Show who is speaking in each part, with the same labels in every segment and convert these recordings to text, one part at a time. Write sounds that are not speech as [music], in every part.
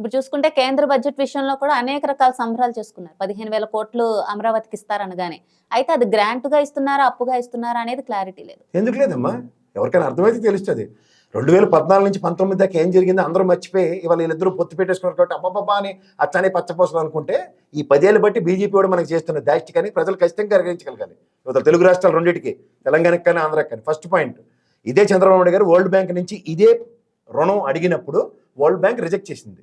Speaker 1: ఇప్పుడు చూసుకుంటే కేంద్ర బడ్జెట్ విషయంలో కూడా అనేక రకాల సంబరాలు చేసుకున్నారు. పదిహేను వేల కోట్లు అమరావతికి ఇస్తారనగానే. అయితే అది గ్రాంట్గా ఇస్తున్నారా అప్పుగా ఇస్తున్నారా అనేది క్లారిటీ లేదు.
Speaker 2: ఎందుకు లేదమ్మా? ఎవరికైనా అర్థమైతే తెలుస్తుంది. రెండు వేల పద్నాలుగు నుంచి పంతొమ్మిది దాకా ఏం జరిగిందో అందరూ మర్చిపోయి ఇవాళ వీళ్ళిద్దరూ పొత్తు పెట్టేసుకున్నారు కాబట్టి అబ్బబ్బా అని అచ్చని పచ్చపోసలు అనుకుంటే ఈ పదేళ్ళు బట్టి బీజేపీ కూడా మనకి చేస్తున్న దాష్టి కానీ ప్రజలు ఖచ్చితంగా గ్రహించగలగాలి ఇవాళ తెలుగు రాష్ట్రాలు రెండింటికి తెలంగాణకి కానీ ఆంధ్రాకి కానీ. ఫస్ట్ పాయింట్ ఇదే చంద్రబాబు నాయుడు గారు వరల్డ్ బ్యాంక్ నుంచి ఇదే రుణం అడిగినప్పుడు వరల్డ్ బ్యాంక్ రిజెక్ట్ చేసింది.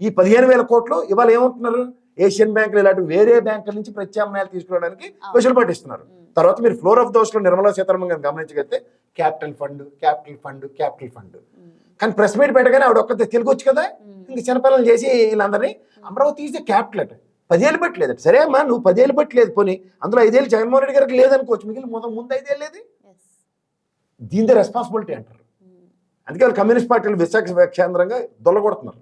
Speaker 2: ఈ పదిహేను వేల కోట్లు ఇవాళ ఏమంటున్నారు ఏషియన్ బ్యాంకులు ఇలాంటి వేరే బ్యాంకుల నుంచి ప్రత్యామ్నాయాలు తీసుకురావడానికి వెసులుబాటు ఇస్తున్నారు తర్వాత మీరు ఫ్లోర్ ఆఫ్ దోస్లో నిర్మలా సీతారామన్ గారు గమనించగలిగితే capital fund capital fund capital fund కానీ ప్రెస్ మీట్ పెట్టగానే ఆవిడ ఒక్క తెలుగు వచ్చు కదా ఇంక చిన్నపిల్లలు చేసి వీళ్ళందరినీ అమరావతి ఈజ్ క్యాపిటల్ అట. పదేళ్ళు పెట్టలేదు సరే అమ్మా నువ్వు పదేళ్ళు పెట్టలేదు పోనీ. అందులో ఐదేళ్ళు జగన్మోహన్ రెడ్డి గారికి లేదనుకోవచ్చు. మిగిలిన ముందు ముందు ఐదేళ్ళు లేదు దీంతో రెస్పాన్సిబిలిటీ అంటారు. అందుకే వాళ్ళు కమ్యూనిస్ట్ పార్టీలు విశాఖ కేంద్రంగా దొల్లగొడుతున్నారు.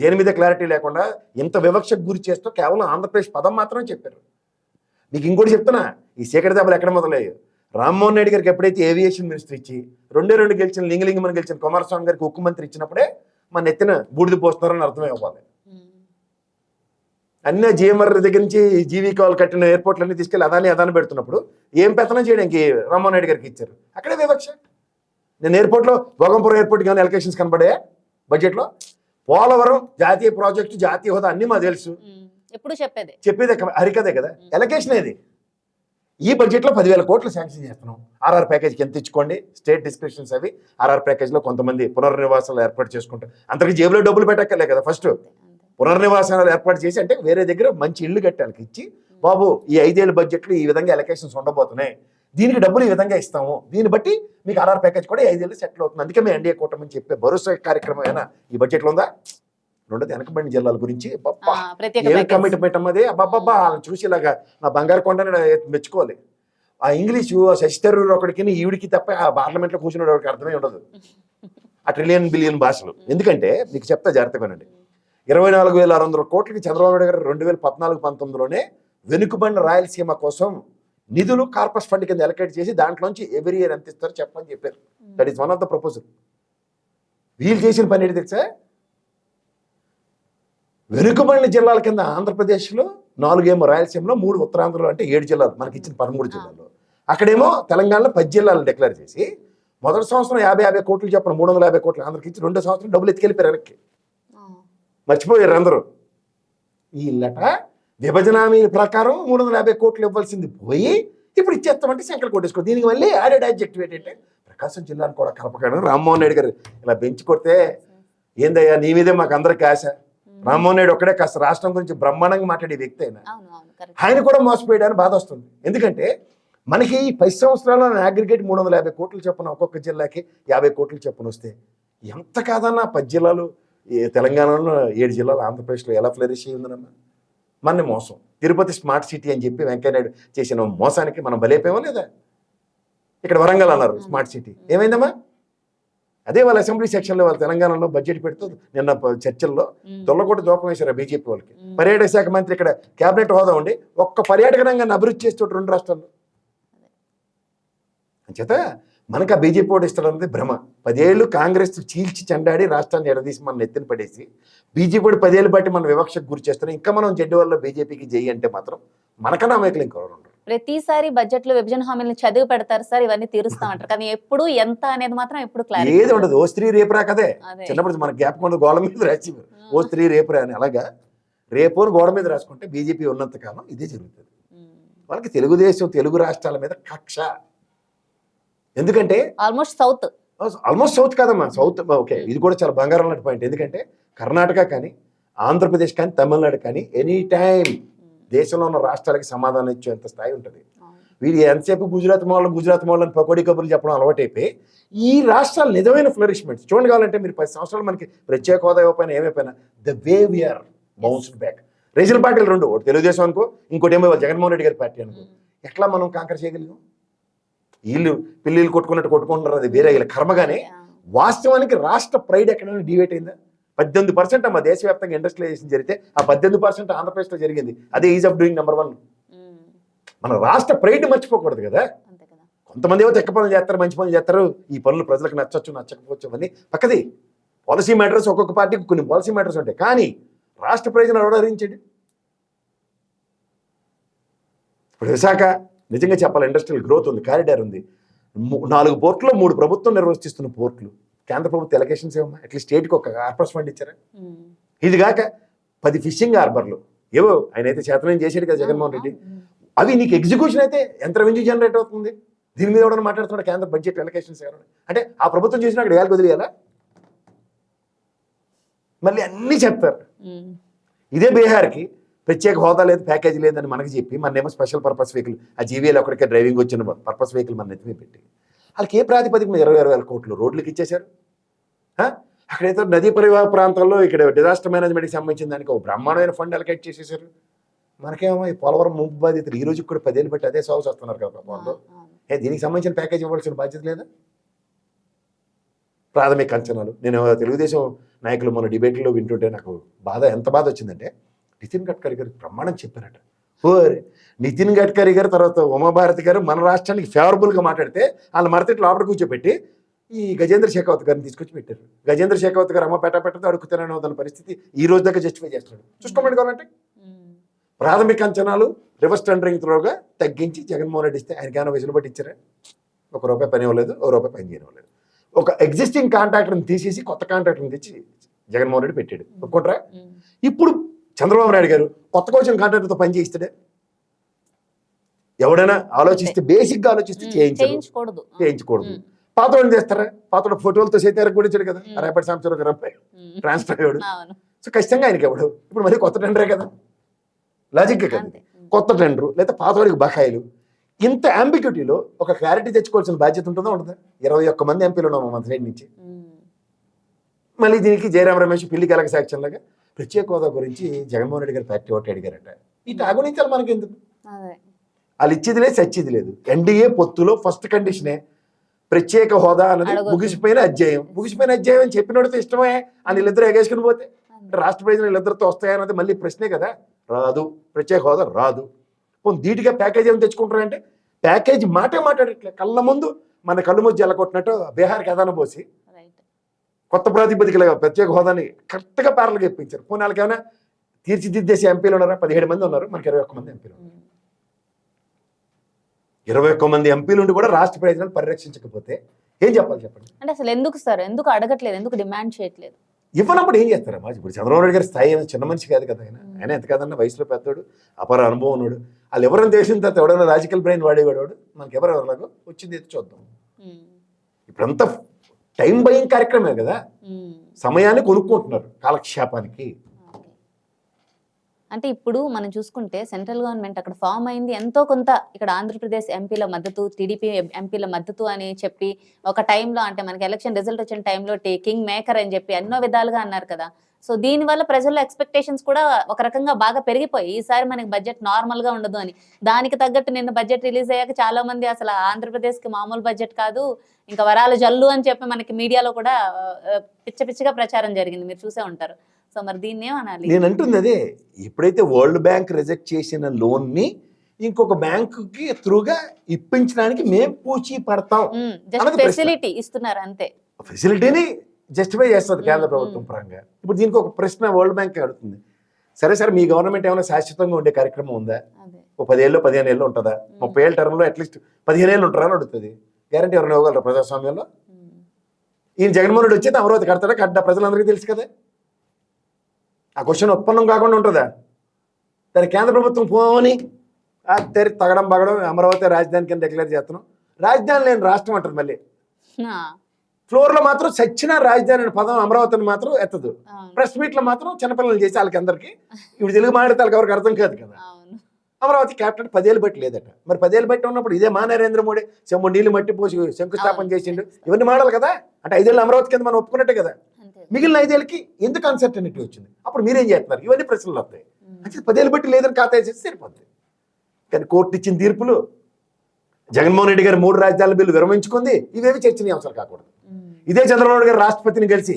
Speaker 2: దేని మీద క్లారిటీ లేకుండా ఇంత వివక్షకు గురి చేస్తూ కేవలం ఆంధ్రప్రదేశ్ పదం మాత్రమే చెప్పారు. మీకు ఇంకోటి చెప్తున్నా ఈ సీకటి దెబ్బలు ఎక్కడ మొదలయ్యాయి? రామ్మోహన్ రెడ్డి గారికి ఎప్పుడైతే ఏవియేషన్ మినిస్టర్ ఇచ్చి రెండే రెండు గెలిచిన లింగలింగమని గెలిచిన కుమారస్వామి గారికి ఉక్కు మంత్రి ఇచ్చినప్పుడే మన నెత్తిన బూడిద పోస్తున్నారని అర్థమై అవ్వాలి. అన్ని జిఎంఆర్ దగ్గర నుంచి జీవీ కాల్ కట్టిన ఎయిర్పోర్ట్లన్నీ తీసుకెళ్ళి అదాని అదాని పెడుతున్నప్పుడు ఏం పెత్తనం చేయడానికి రామ్మోహన్ రెడ్డి గారికి ఇచ్చారు. అక్కడే వివక్ష. నేను ఎయిర్పోర్ట్లో భోగంపురం ఎయిర్పోర్ట్ కానీ ఎలకేషన్స్ కనబడాయా? బడ్జెట్లో పోలవరం జాతీయ ప్రాజెక్టు జాతీయ హోదా అన్నీ మాకు తెలుసు.
Speaker 1: ఎప్పుడు చెప్పేదే?
Speaker 2: చెప్పేదే హరికథే కదా. ఎలకేషన్ ఏది? ఈ బడ్జెట్లో పదివేల కోట్లు శాంక్షన్ చేస్తున్నాం. ఆర్ఆర్ ప్యాకేజ్కి ఎంత ఇచ్చుకోండి? స్టేట్ డిస్క్రిప్షన్స్ అవి. ఆర్ఆర్ ప్యాకేజ్లో కొంతమంది పునర్నివాసాలు ఏర్పాటు చేసుకుంటారు అంతకు జేబులో డబ్బులు పెట్టక్కర్లే కదా ఫస్ట్ పునర్నివాసాలు ఏర్పాటు చేసి అంటే వేరే దగ్గర మంచి ఇల్లు కట్టానికి ఇచ్చి బాబు ఈ ఐదేళ్ళ బడ్జెట్లో ఈ విధంగా ఎలకేషన్స్ ఉండబోతున్నాయి. దీనికి డబ్బులు ఈ విధంగా ఇస్తాము. దీన్ని బట్టి మీకు ఆర్ఆర్ ప్యాకేజ్ కూడా ఐదేళ్ళు సెటిల్ అవుతుంది. అందుకే మేము ఎన్డీఏ కూటమి చెప్పే భరోసా కార్యక్రమం ఏమైనా ఈ బడ్జెట్లో ఉందా? రెండోది వెనకబడిన జిల్లాల గురించి. ఏమి. కమిట్మెంట్ అమ్మది అబ్బాబ్బా వాళ్ళని చూసి ఇలాగా నా బంగారు కొండని మెచ్చుకోవాలి. ఆ ఇంగ్లీషు ఆ శశి థరూర్ ఒకడికి ఈవిడికి తప్ప ఆ పార్లమెంట్లో కూర్చున్న వాడికి అర్థమే ఉండదు. ఆ ట్రిలియన్ బిలియన్ భాషలు. ఎందుకంటే మీకు చెప్తా జాగ్రత్తగా వినండి ఇరవై నాలుగు వేల ఆరు వందల కోట్లకి చంద్రబాబు నాయుడు గారు రెండు వేల పద్నాలుగు పంతొమ్మిదిలోనే వెనుకబడిన రాయలసీమ కోసం నిధులు కార్పస్ ఫండ్ కింద ఎలకేట్ చేసి దాంట్లోంచి ఎవ్రీ ఇయర్ ఎంత ఇస్తారో చెప్పమని చెప్పారు. That is one of the proposal వీళ్ళు చేసిన పని ఏంటి తెలుసా? వెనుకబడిన జిల్లాల కింద ఆంధ్రప్రదేశ్లో నాలుగేమో రాయలసీమలో మూడు ఉత్తరాంధ్రలో అంటే ఏడు జిల్లాలు మనకి ఇచ్చిన పదమూడు జిల్లాలు అక్కడేమో తెలంగాణలో పది జిల్లాలు డిక్లేర్ చేసి మొదటి సంవత్సరం యాభై యాభై కోట్లు చెప్పిన మూడు వందల యాభై కోట్లు ఆంధ్రకి ఇచ్చి రెండో సంవత్సరం డబ్బులు ఎత్తుకెళ్ళిపోయారు వెనక్కి. మర్చిపోయారు అందరూ. వీళ్ళట విభజన హామీల ప్రకారం మూడు వందల యాభై కోట్లు ఇవ్వాల్సింది పోయి ఇప్పుడు ఇచ్చేస్తామంటే శంకర్ కొట్టేసుకో దీనికి మళ్ళీ యాడెడ్ ఆబ్జెక్టివ్ ఏంటంటే ప్రకాశం జిల్లాను కూడా కలపకడం. రామ్మోహన్ రెడ్డి గారు ఇలా బెంచ్ కొడితే ఏందయ్యా నీ మీదే మాకు అందరికి ఆశ. రామ్మోహన్ రెడ్డి ఒక్కడే కాస్త రాష్ట్రం గురించి బ్రహ్మాండంగా మాట్లాడే వ్యక్తి అయినా ఆయన కూడా మోసపోయాడని బాధ వస్తుంది. ఎందుకంటే మనకి ఈ పది సంవత్సరాల్లో అగ్రిగేట్ మూడు వందల యాభై కోట్లు చొప్పున ఒక్కొక్క జిల్లాకి యాభై కోట్లు చొప్పున వస్తే ఎంత కాదన్నా పది జిల్లాలు తెలంగాణలో ఏడు జిల్లాలు ఆంధ్రప్రదేశ్లో ఎలా ఫ్లరిష్ అయ్యి ఉందన్నమ్మా మన మోసం. తిరుపతి స్మార్ట్ సిటీ అని చెప్పి వెంకయ్యనాయుడు చేసిన మోసానికి మనం బలైపోయామా లేదా? ఇక్కడ వరంగల్ అన్నారు స్మార్ట్ సిటీ. ఏమైందమ్మా? అదే వాళ్ళ అసెంబ్లీ సెక్షన్లో వాళ్ళ తెలంగాణలో బడ్జెట్ పెడుతూ నిన్న చర్చల్లో దొల్లగొట్ట దూపం వేశారు బీజేపీ వాళ్ళకి. పర్యాటక శాఖ మంత్రి ఇక్కడ కేబినెట్ హోదా ఉండి ఒక్క పర్యాటక రంగాన్ని అభివృద్ధి చేస్తూ రెండు రాష్ట్రాల్లో. అంచేత మనకు ఆ బీజేపీ ఓటు ఇస్తాడన్నది భ్రమ. పదేళ్ళు కాంగ్రెస్ చీల్చి చెండాడి రాష్ట్రాన్ని ఎడదీసి మనం నెత్తిన పడేసి బీజేపీ కూడా పదేళ్ళు బట్టి మనం వివక్షకు గురి చేస్తున్నాం ఇంకా మనం జడ్డు వల్ల బీజేపీకి జై అంటే మాత్రం మనకన్నా అమాయకులు ఇంకెవరు
Speaker 1: ప్రతిసారి బడ్జెట్లో విభజన హామీలను చదివి పెడతారు సార్ ఇవన్నీ తీరుస్తాం అంటారు. కానీ ఎప్పుడు ఎంత అనేది మాత్రం ఎప్పుడు క్లారిటీ
Speaker 2: ఏది ఉండదు. ఓ స్త్రీ రేపురా కదే చిన్నప్పుడు మన జ్ఞాపకం ఉండదు గోడ మీద రాసి ఓ స్త్రీ రేపురా అని. అలాగా? రేపు గోడ మీద రాసుకుంటే బీజేపీ ఉన్నంత కాలం ఇదే జరుగుతుంది. వాళ్ళకి తెలుగుదేశం తెలుగు రాష్ట్రాల మీద కక్ష. ఎందుకంటే
Speaker 1: ఆల్మోస్ట్ సౌత్.
Speaker 2: ఆల్మోస్ట్ సౌత్ కాదమ్మా. South okay. ఇది కూడా చాలా బంగారం లాంటి పాయింట్ ఎందుకంటే కర్ణాటక కానీ ఆంధ్రప్రదేశ్ కానీ తమిళనాడు కానీ ఎనీ టైం దేశంలో ఉన్న రాష్ట్రాలకి సమాధానం ఇచ్చేంత స్థాయి ఉంటుంది. వీరు ఎంతసేపు గుజరాత్ మోడల్ గుజరాత్ మోడల్ అని పకోడీ కబుర్లు చెప్పడం అలవాటైపోయి ఈ రాష్ట్రాలు నిజమైన ఫ్లరిష్మెంట్స్ చూడండి కావాలంటే మీరు పది సంవత్సరాలు మనకి ప్రత్యేక హోదా ఇవ్వకపోయినా ఏమైపోయినా the way we are bounced back regional పార్టీలు రెండు ఒకటి తెలుగుదేశం అనుకో ఇంకోటి ఏమో జగన్మోహన్ రెడ్డి గారి పార్టీ అనుకో. ఎట్లా మనం కాంకర్ చేయగలిగాం? వీళ్ళు పిల్లిలు కొట్టుకున్నట్టు కొట్టుకుంటున్నారు అది వేరే వీళ్ళ కర్మగానే వాస్తవానికి రాష్ట్ర ప్రైడ్ ఎక్కడైనా డివేట్ అయిందా? పద్దెనిమిది పర్సెంట్ అమ్మ దేశవ్యాప్తంగా ఇండస్ట్రియలైజేషన్ జరిగితే ఆ పద్దెనిమిది పర్సెంట్ ఆంధ్రప్రదేశ్లో జరిగింది. అదే ease of doing number one మన రాష్ట్ర ప్రైడ్ మర్చిపోకూడదు కదా? కొంతమంది ఏమో తెక్క పనులు చేస్తారు మంచి పనులు చేస్తారు ఈ పనులు ప్రజలకు నచ్చచ్చు నచ్చకపోవచ్చు అవన్నీ పక్కది. పాలసీ మ్యాటర్స్ ఒక్కొక్క పార్టీకి కొన్ని పాలసీ మ్యాటర్స్ ఉంటాయి. కానీ రాష్ట్ర ప్రయోజనం ఎవడరించండి ఇప్పుడు విశాఖ నిజంగా చెప్పాలి ఇండస్ట్రియల్ గ్రోత్ ఉంది కారిడార్ ఉంది. నాలుగు పోర్టులో మూడు ప్రభుత్వం నిర్వహిస్తున్న పోర్టులు. కేంద్ర ప్రభుత్వ ఎలకేషన్స్ ఏమన్నా? అట్లీస్ట్ స్టేట్కి ఒక కార్పొరేషన్ ఫండ్ ఇచ్చారా?
Speaker 1: ఉమ్.
Speaker 2: ఇది కాక పది ఫిషింగ్ హార్బర్లు ఏవో ఆయన అయితే చేతనం చేసాడు కదా జగన్మోహన్ రెడ్డి. అవి నీకు ఎగ్జిక్యూషన్ అయితే ఎంత రెవెన్యూ జనరేట్ అవుతుంది. దీని మీద ఎవడన్నా మాట్లాడుతున్నాడు? కేంద్ర బడ్జెట్ ఎలకేషన్స్ ఎవరైనా అంటే ఆ ప్రభుత్వం చేసిన అక్కడ వేలకు వదిలేయాలా? మళ్ళీ అన్నీ చెప్తారు.
Speaker 1: ఉమ్.
Speaker 2: ఇదే బీహార్కి ప్రత్యేక హోదా లేదు ప్యాకేజీ లేదని మనకి చెప్పి మననేమో స్పెషల్ పర్పస్ వెహికల్ ఆ జీవీఎల్ ఒకటికే డ్రైవింగ్ వచ్చిన పర్పస్ వెహికల్ మన నెత్తిమీ పెట్టి. వాళ్ళకి ఏ ప్రాతిపదిక మీద ఇరవై ఇరవై వేల కోట్లు రోడ్లకి ఇచ్చేశారు? అక్కడైతే నదీ పరివాహ ప్రాంతాల్లో ఇక్కడ డిజాస్టర్ మేనేజ్మెంట్కి సంబంధించిన దానికి ఒక బ్రహ్మాండమైన ఫండ్ అలకేట్ చేసేసారు మనకేమో ఈ పోలవరం ముంపు బాధితులు ఈ రోజుకి కూడా పదేళ్ళు బట్టి అదే సాగు వస్తున్నారు కదా వాళ్ళు. ఏ దీనికి సంబంధించిన ప్యాకేజ్ ఇవ్వాల్సిన బాధ్యత లేదా? ప్రాథమిక అంచనాలు. నేను తెలుగుదేశం నాయకులు మన డిబేట్లో వింటుంటే నాకు బాధ ఎంత బాధ వచ్చిందంటే నితిన్ గడ్కరీ గారు ప్రమాణం చెప్పారట. ఓరే నితిన్ గడ్కరీ గారు తర్వాత ఉమాభారతి గారు మన రాష్ట్రానికి ఫేవరబుల్గా మాట్లాడితే వాళ్ళ మరతటి లోపల కూర్చోబెట్టి ఈ గజేంద్ర షెకావత్ గారిని తీసుకొచ్చి పెట్టారు. గజేంద్ర షెకావత్ గారు అమ్మ పెట్ట పెట్టతో అడుగుతానని వదన పరిస్థితి ఈ రోజు దాకా జస్టిఫై చేస్తున్నాడు. చూసుకోమని కావాలంటే
Speaker 1: ఉమ్.
Speaker 2: ప్రాథమిక అంచనాలు రివర్స్ టెండరింగ్ త్రోగా తగ్గించి జగన్మోహన్ రెడ్డి ఇస్తే ఆయనకి ఏమైనా వెసులుబట్టి ఇచ్చారా? ఒక రూపాయి పని ఇవ్వలేదు ఒక రూపాయి పని చేయనివ్వలేదు. ఒక ఎగ్జిస్టింగ్ కాంట్రాక్టర్ని తీసేసి కొత్త కాంట్రాక్టర్ని తెచ్చి జగన్మోహన్ రెడ్డి పెట్టాడు. ఒప్పుకుంటారా?
Speaker 1: ఉమ్.
Speaker 2: ఇప్పుడు చంద్రబాబు నాయుడు గారు కొత్తగా వచ్చిన కాంట్రాక్టర్తో పని చేయిస్తాడే? ఎవడైనా ఆలోచిస్తే బేసిక్గా ఆలోచిస్తే
Speaker 1: చేయించకూడదు.
Speaker 2: చేయించకూడదు.
Speaker 1: ఉమ్.
Speaker 2: పాతోడు చేస్తారా? పాతోడు ఫోటోలతో సైతే ఎరగొడించాడు కదా. రేపటి సంవత్సరం ఒక రూపాయి. ట్రాన్స్ఫర్ అయ్యాడు. సో ఖచ్చితంగా ఆయనకి ఎవడు? ఇప్పుడు మళ్ళీ కొత్త టెండరే కదా. లాజిక్ కదా. కొత్త టెండరు లేదా పాతవాడికి బకాయిలు. ఇంత అంబిక్యూటీలో ఒక క్లారిటీ తెచ్చుకోవాల్సిన బాధ్యత ఉంటుందా ఉండదా? ఇరవై ఒక్క మంది ఎంపీలు ఉన్నాము మన సైడ్ నుంచి. మళ్ళీ దీనికి జయరాం రమేష్ పిల్లి కలక సాక్ష్యం లాగా ప్రత్యేక హోదా గురించి జగన్మోహన్ రెడ్డి గారు పార్టీ ఒకటి అడిగారట. ఈ తాగునించాలి మనకి ఎందుకు వాళ్ళు ఇచ్చేది లేదు సచ్చేది లేదు. ఎన్డీఏ పొత్తులో ఫస్ట్ కండిషనే ప్రత్యేక హోదా అన్నది. ముగిసిపోయిన అధ్యాయం. ముగిసిపోయిన అధ్యాయం అని చెప్పినోడితో ఇష్టమే అని వీళ్ళిద్దరు ఎగేసుకుని పోతే. రాష్ట్ర ప్రయోజనం వీళ్ళిద్దరితో వస్తాయన్నది మళ్ళీ ప్రశ్నే కదా. రాదు. ప్రత్యేక హోదా రాదు. పోనీ ధీటుగా ప్యాకేజ్ ఏమి తెచ్చుకుంటారంటే ప్యాకేజ్ మాటే మాట్లాడట్లే. కళ్ళ ముందు మన కళ్ళు ముజ్జి కొట్టినట్టు బీహార్కి అదాన పోసి కొత్త ప్రాతిపదికలుగా ప్రత్యేక హోదాని కరెక్ట్గా ప్యారల్గా ఇప్పించారు. పోనీ వాళ్ళకి ఏమైనా తీర్చిదిద్దేసి ఎంపీలు ఉన్నారా? పదిహేడు మంది ఉన్నారు. మనకి ఇరవై ఒక్క మంది ఎంపీలు. ఇరవై ఒక్క మంది ఎంపీలు ఉండి కూడా రాష్ట్ర ప్రయోజనాలు పరిరక్షించకపోతే ఏం చెప్పాలి చెప్పండి?
Speaker 1: అంటే అసలు ఎందుకు సార్? ఎందుకు అడగట్లేదు? ఎందుకు డిమాండ్ చేయట్లేదు?
Speaker 2: ఇవ్వనప్పుడు ఏం చేస్తారమ్మా ఇప్పుడు? చంద్రబాబు నాయుడు గారి స్థాయి చిన్న మనిషి కాదు కదా ఆయన. ఆయన ఎంత కాదన్నా వయసులో పెద్దోడు అపార అనుభవం ఉన్నాడు. వాళ్ళు ఎవరైనా తెలిసిన తర్వాత ఎవడైనా రాజకీయ బ్రెయిన్ వాడేవాడు మనకి ఎవరు ఎవరిలాగో వచ్చింది చూద్దాం. ఇప్పుడంతా టైం బయింగ్ కార్యక్రమే కదా. సమయాన్ని కొనుక్కుంటున్నారు కాలక్షేపానికి.
Speaker 1: అంటే ఇప్పుడు మనం చూసుకుంటే సెంట్రల్ గవర్నమెంట్ అక్కడ ఫామ్ అయింది ఎంతో కొంత ఇక్కడ ఆంధ్రప్రదేశ్ ఎంపీల మద్దతు టీడీపీ ఎంపీల మద్దతు అని చెప్పి ఒక టైంలో అంటే మనకి ఎలక్షన్ రిజల్ట్ వచ్చిన టైంలో కింగ్ మేకర్ అని చెప్పి ఎన్నో విధాలుగా అన్నారు కదా సో దీని వల్ల ప్రజల్లో ఎక్స్పెక్టేషన్స్ కూడా ఒక రకంగా బాగా పెరిగిపోయి ఈసారి మనకి బడ్జెట్ నార్మల్గా ఉండదు అని. దానికి తగ్గట్టు నిన్న బడ్జెట్ రిలీజ్ అయ్యాక చాలా మంది అసలు ఆంధ్రప్రదేశ్కి మామూలు బడ్జెట్ కాదు ఇంకా వరాల జల్లు అని చెప్పి మనకి మీడియాలో కూడా పిచ్చ పిచ్చిగా ప్రచారం జరిగింది. మీరు చూసే ఉంటారు. సో మరి దీన్ని ఏమనాలి
Speaker 2: నేను అంటుంది అదే ఎప్పుడైతే వరల్డ్ బ్యాంక్ రిజెక్ట్ చేసిన లోన్ని ఇంకొక బ్యాంకుకి త్రూగా ఇప్పించడానికి మేము పూచీ పడతాం.
Speaker 1: ఫెసిలిటీ ఇస్తున్నారు అంతే.
Speaker 2: ఫెసిలిటీని జస్టిఫై చేస్తుంది కేంద్ర. ప్రభుత్వం పరంగా. ఇప్పుడు దీనికి ఒక ప్రశ్న వరల్డ్ బ్యాంక్ అడుగుతుంది. సరే సరే మీ గవర్నమెంట్ ఏమైనా శాశ్వతంగా ఉండే కార్యక్రమం ఉందా? ఒక పదేళ్ళు పదిహేను ఏళ్ళు ఉంటుందా? ముప్పై ఏళ్ళ టర్మ్లో అట్లీస్ట్ పదిహేను ఏళ్ళు ఉంటారా అని అడుగుతుంది. గ్యారంటీ ఎవరైనా ఇవ్వగలరా ప్రజాస్వామ్యంలో. ఈయన జగన్మోహన్ రెడ్డి వచ్చేది అమరావతి కడతాడా కడ్డా? ప్రజలందరికీ తెలుసు కదా. ఆ క్వశ్చన్ ఉత్పన్నం కాకుండా ఉంటుందా? దాని కేంద్ర ప్రభుత్వం పోని ఆ తెరి తగడం బగడం అమరావతి రాజధాని కింద డిక్లేర్ చేస్తున్నాం. రాజధాని లేని రాష్ట్రం అంటారు మళ్ళీ. ఫ్లోర్లో మాత్రం సచ్చిన రాజధాని అనే పదం అమరావతిని మాత్రం ఎత్తదు. ప్రెస్ మీట్లో మాత్రం చిన్నపిల్లలు చేసి వాళ్ళకి అందరికి ఇప్పుడు తెలుగు మాట్లాడితే వాళ్ళకి ఎవరికి అర్థం కాదు కదా. అమరావతి క్యాపిటల్ పదేళ్ళు బట్టి లేదట. మరి పదేళ్ళు బట్టి ఉన్నప్పుడు ఇదే మా నరేంద్ర మోడీ చెమ్ము నీళ్ళు మట్టి పోసి శంకుస్థాపన. చేసిండు. ఇవన్నీ మాడాలి కదా. అంటే ఐదేళ్ళు అమరావతి కింద మనం ఒప్పుకున్నట్టే కదా. మిగిలిన ఐదేళ్ళకి ఎందుకు అన్సర్టనిటీ వచ్చింది. అప్పుడు మీరేం చేస్తున్నారు? ఇవన్నీ ప్రశ్నలు వస్తాయి. అంటే పదేళ్ళు బట్టి లేదని ఖాతా వేసేసి సరిపోద్ది. కానీ కోర్టు ఇచ్చిన తీర్పులు జగన్మోహన్ రెడ్డి గారు మూడు రాజ్యాల బిల్లు విరమించుకుంది. ఇవేవి చర్చనీయాంశాలు కాకూడదు. ఇదే చంద్రబాబు గారు రాష్ట్రపతిని కలిసి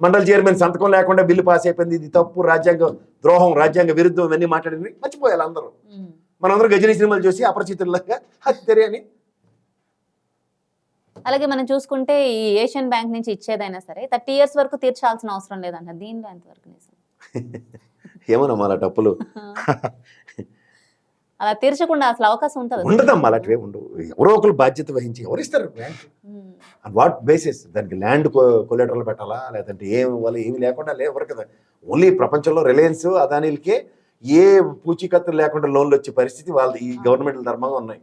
Speaker 2: మండల చైర్మన్ సంతకం లేకుండా బిల్లు పాస్ అయిపోయింది. ఇది తప్పు రాజ్యాంగ ద్రోహం రాజ్యాంగ విరుద్ధం ఇవన్నీ మాట్లాడింది. మర్చిపోయాలి అందరూ. మనందరం గజనీ సినిమాలు చూసి అపరిచితుల్లాగా హత్యరే అని
Speaker 1: అలాగే మనం చూసుకుంటే ఈ ఏషియన్ బ్యాంక్ నుంచి ఇచ్చేదైనా సరే థర్టీ ఇయర్స్ వరకు తీర్చాల్సిన అవసరం లేదంట. దీనిలో ఎంతవరకు [laughs]
Speaker 2: ఏమన్నా అలా డప్పులు. [laughs] [laughs]
Speaker 1: అలా తీర్చకుండా అసలు అవకాశం ఉంటుంది
Speaker 2: ఉండదమ్మా అలాంటివి ఉండవు. ఎవరో ఒకరు బాధ్యత వహించి ఎవరు ఇస్తారు వాట్ బేసిస్ దానికి ల్యాండ్ కొలేటర్లు పెట్టాలా? లేదంటే ఏం ఇవ్వాలి ఏమి లేకుండా లేవరు కదా? ఓన్లీ ప్రపంచంలో రిలయన్స్ అదానీలకే ఏ పూచీకత్తులు లేకుండా లోన్లు వచ్చే పరిస్థితి వాళ్ళ ఈ గవర్నమెంట్ ధర్మంగా ఉన్నాయి.